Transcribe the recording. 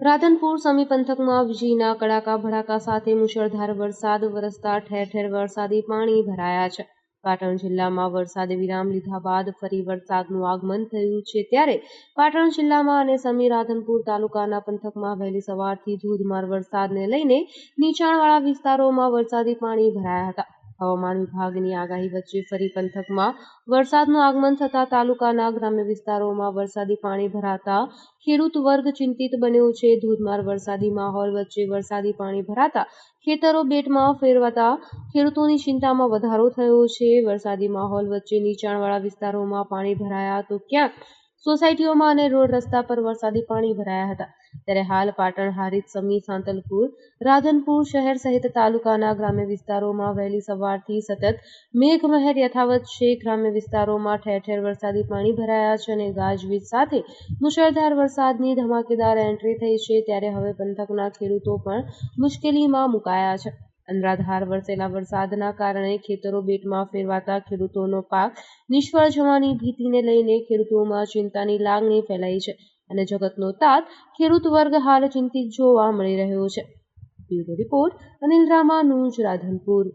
રાધનપુર સમી પંથકમાં વીજળીના કડાકા ભડાકા સાથે મુશળધાર વરસાદ, વરસતા ઠેર ઠેર વરસાદી પાણી ભરાયા છે. પાટણ જિલ્લામાં વરસાદે વિરામ લીધા બાદ ફરી વરસાદનું આગમન થયું છે ત્યારે પાટણ જિલ્લામાં અને સમી રાધનપુર તાલુકાના પંથકમાં વહેલી સવારથી ધોધમાર વરસાદને લઈને નીચાણવાળા વિસ્તારોમાં વરસાદી પાણી ભરાયા હતા. હવામાન વિભાગની આગાહી વચ્ચે ફરી પંથકમાં વરસાદનું આગમન થતા તાલુકાના ગ્રામ્ય વિસ્તારોમાં વરસાદી પાણી ભરાતા ખેડૂત વર્ગ ચિંતિત બન્યો છે. ધોધમાર વરસાદી માહોલ વચ્ચે વરસાદી પાણી ભરાતા ખેતરો બેટમાં ફેરવાતા ખેડૂતોની ચિંતામાં વધારો થયો છે. વરસાદી માહોલ વચ્ચે નીચાણવાળા વિસ્તારોમાં પાણી ભરાયા તો ક્યાંક સોસાયટીઓમાં અને રોડ રસ્તા પર વરસાદી પાણી ભરાયા હતા. ત્યારે હાલ પાટણ, હારીજ, સમી, સાંતલપુર, રાધનપુર શહેર સહિત તાલુકાના ગ્રામ્ય વિસ્તારોમાં વહેલી સવારથી સતત મેઘમહેર યથાવત છે. ગ્રામ્ય વિસ્તારોમાં ઠેર ઠેર વરસાદી પાણી ભરાયા છે અને ગાજવીજ સાથે મુશળધાર વરસાદની ધમાકેદાર એન્ટ્રી થઈ છે. ત્યારે હવે પંથકના ખેડૂતો પણ મુશ્કેલીમાં મુકાયા છે. અનરાધાર વરસેલા વરસાદના કારણે ખેતરો બેટમાં ફેરવાતા ખેડૂતોનો પાક નિષ્ફળ જવાની ભીતિને લઈને ખેડૂતોમાં ચિંતાની લાગણી ફેલાઈ છે અને જગતનો તાત ખેડૂત વર્ગ હાલ ચિંતિત જોવા મળી રહ્યો છે. Bureau report Anil Ramanuj Radhanpur.